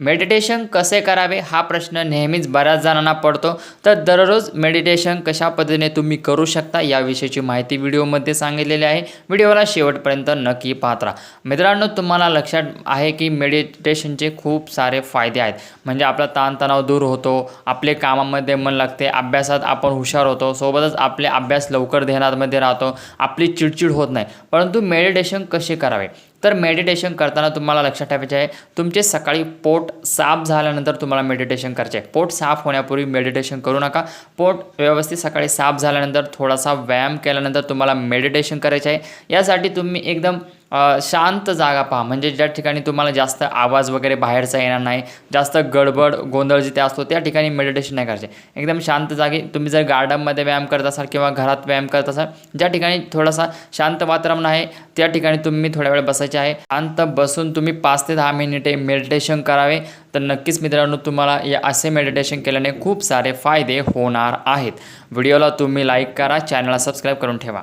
Meditation कसे करावे हा प्रश्न नेहमीच बऱ्याच जणांना पडतो. तर दररोज मेडिटेशन कशा पद्धतीने तुम्ही करू शकता याविषयीची माहिती व्हिडिओमध्ये सांगितलेली आहे. व्हिडिओला शेवटपर्यंत नक्की पाहत राहा. मित्रांनो तुम्हाला लक्षात आहे की मेडिटेशनचे खूप सारे फायदे आहेत. म्हणजे आपला ताणतणाव दूर होतो आपले कामामध्ये मन लागते अभ्यासात आपण हुशार होतो सोबतच आपले अभ्यास लवकर ध्यानामध्ये राहतो आपली चिडचिड होत नाही. परंतु मेडिटेशन कसे करावे? तर मेडिटेशन करताना तुम्हाला लक्षात ठेवायचे आहे तुमचे सकाळी पोट साफ झाल्यानंतर तुम्हाला मेडिटेशन करायचे आहे. पोट साफ होण्यापूर्वी मेडिटेशन करू नका. पोट व्यवस्थित सकाळी साफ झाल्यानंतर थोडासा व्यायाम केल्यानंतर तुम्हाला मेडिटेशन करायचे आहे. यासाठी तुम्ही एकदम शांत जागा पहा. म्हणजे ज्या ठिकाणी तुम्हाला जास्त आवाज वगैरे बाहेरचा येणार नाही जास्त गडबड गोंधळ जिथे असतो त्या ठिकाणी मेडिटेशन नाही करायचे. एकदम शांत जागी. तुम्ही जर गार्डनमध्ये व्यायाम करत असाल किंवा घरात व्यायाम करत असाल ज्या ठिकाणी थोडासा शांत वातावरण आहे त्या ठिकाणी तुम्ही थोड्या वेळ बसायचे आहे. शांत बसून तुम्ही पाच ते दहा मिनिटे मेडिटेशन करावे. तर नक्कीच मित्रांनो तुम्हाला या असे मेडिटेशन केल्याने खूप सारे फायदे होणार आहेत. व्हिडिओला तुम्ही लाईक करा चॅनलला सबस्क्राईब करून ठेवा.